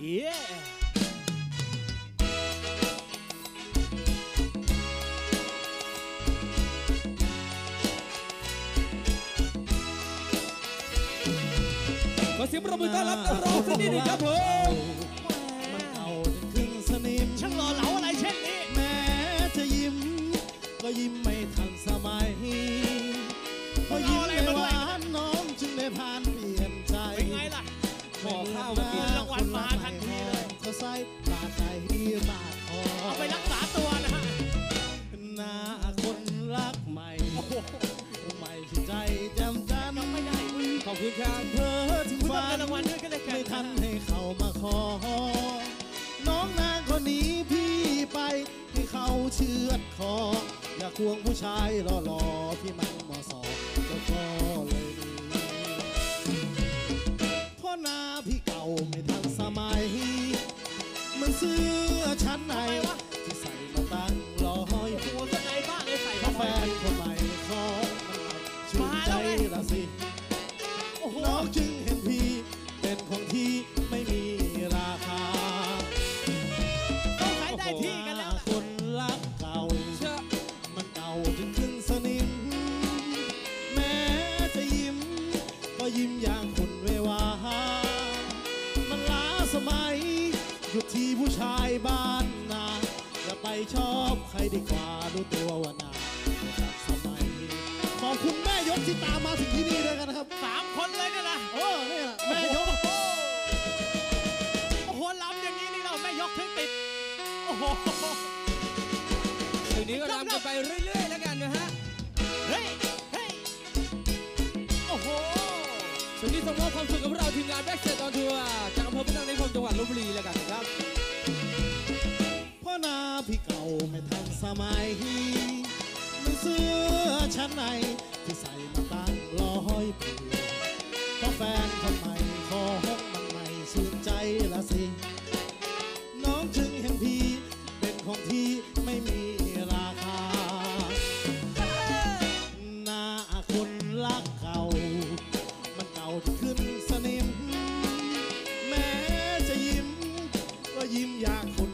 Yeah! Você é para mudar lá pra o menino. ใส่ปลาใจบาดคอเอาไปรักษาตัวนะฮะหน้าคนรักใหม่โอ้โหใหม่ใจจำจันยังไม่ได้ขอบคุณครับเพ้อถึงฝัองเงินนรางวัลด้วยก็เลยกันไม่ทันให้เขามาขอ น้องนางคนนี้พี่ไปให้เขาเชือดคอ อย่าควงผู้ชายหล่อๆที่มันมาสมก็ก็เลย สื้อชั้นใน ชอบใครดีกว่าดูตัวว่านาไม่ทันสมัยขอบคุณแม่ยกที่ตามมาถึงที่นี่ด้วยกันนะครับสามคนเลยเนี่ยนะโอ้นี่แหละแม่ยกโอ้โหโอ้โหลำอย่างนี้นี่เราไม่ยกถึงติดโอ้โหคืนนี้ก็รำกันไปเรื่อยๆแล้วกันนะฮะเฮ้ยเฮ้ยโอ้โหช่วงนี้ส่งมอบความสุขกับพวกเราทีมงานแบ็กเซตออนทัวร์ สมัยมันเสื้อชั้นในที่ใส่มาตั้งร้อยปีเพราะแฟนคนใหม่ของมันใหม่ชื่นใจละสิ น้องจึงเห็นพี่เป็นของที่ไม่มีราคาหน้าคนรักเก่า มันเก่าขึ้นสนิม แม้จะยิ้ม ก็ยิ้มอย่างคน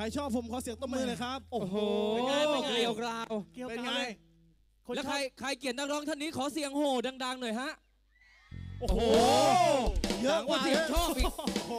รชอบผมขอเสียงตบมือเลยครับ โอ้โหเป็นไงเป็นไง เกลียวกราวเกี่ยวเป็นกับไงเลยคนแล้วชใครอบใครเกลียดนักร้องท่านนี้ขอเสียงโห่ดังๆหน่อยฮะโอ้โห เยอะดังกว่าเสียงชอบอีก โอ้โห